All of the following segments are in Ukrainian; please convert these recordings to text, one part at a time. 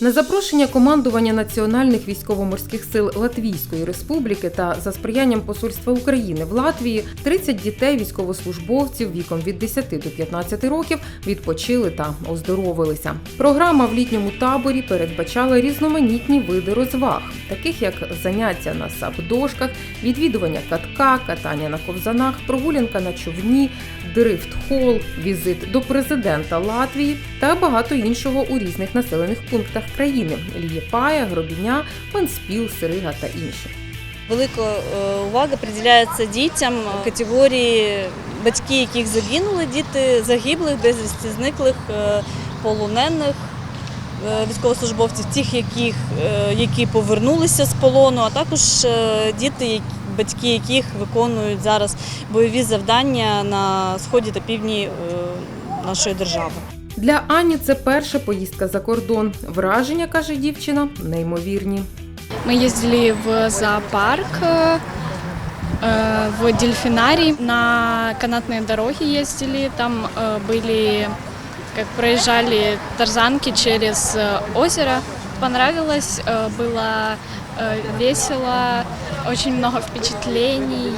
На запрошення командування Національних військово-морських сил Латвійської Республіки та за сприянням Посольства України в Латвії 30 дітей військовослужбовців віком від 10 до 15 років відпочили та оздоровилися. Програма в літньому таборі передбачала різноманітні види розваг, таких як заняття на сап-дошках, відвідування катка, катання на ковзанах, прогулянка на човні, дрифт-хол, візит до президента Латвії та багато іншого у різних населених пунктах країни: Лієпая, Гробіня, Панспіл, Сирига та інші. Велика е, увага приділяється дітям категорії батьки, яких загинули, діти загиблих, безвісті зниклих, е, полонених е, військовослужбовців, тих, яких, е, які повернулися з полону, а також е, діти, батьки яких виконують зараз бойові завдання на сході та півдні е, нашої держави. Для Ані це перша поїздка за кордон. Враження, каже дівчина, неймовірні. Мы ездили в зоопарк, э, э, в дельфинарий, на канатные дороги ездили, там э, были, как проезжали тарзанки через э, озеро. Понравилось, э, было э, весело, очень много впечатлений.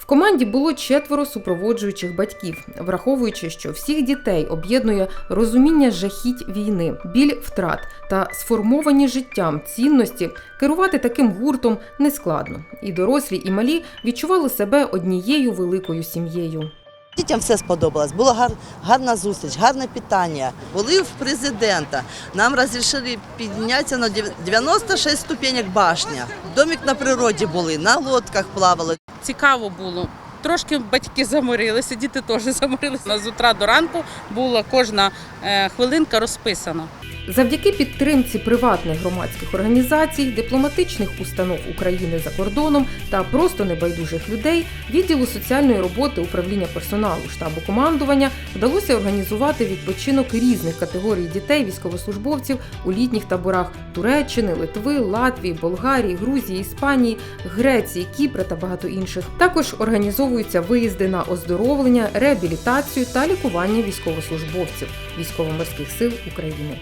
В команді було четверо супроводжуючих батьків, враховуючи, що всіх дітей об'єднує розуміння жахіть війни, біль втрат та сформовані життям цінності, керувати таким гуртом нескладно. І дорослі, і малі відчували себе однією великою сім'єю. Дітям все сподобалось. Була гар, гарна зустріч, гарне питання. Були в президента. Нам розрішили піднятися на дев- 96 ступенек башня. Домик на природі були, на лодках плавали. Цікаво було. Трошки батьки заморилися, діти теж заморилися. З утра до ранку була кожна е, хвилинка розписана. Завдяки підтримці приватних громадських організацій, дипломатичних установ України за кордоном та просто небайдужих людей, відділу соціальної роботи управління персоналу штабу командування вдалося організувати відпочинок різних категорій дітей військовослужбовців у літніх таборах Туреччини, Литви, Латвії, Болгарії, Грузії, Іспанії, Греції, Кіпра та багато інших. Також організовуються виїзди на оздоровлення, реабілітацію та лікування військовослужбовців військово-морських сил України.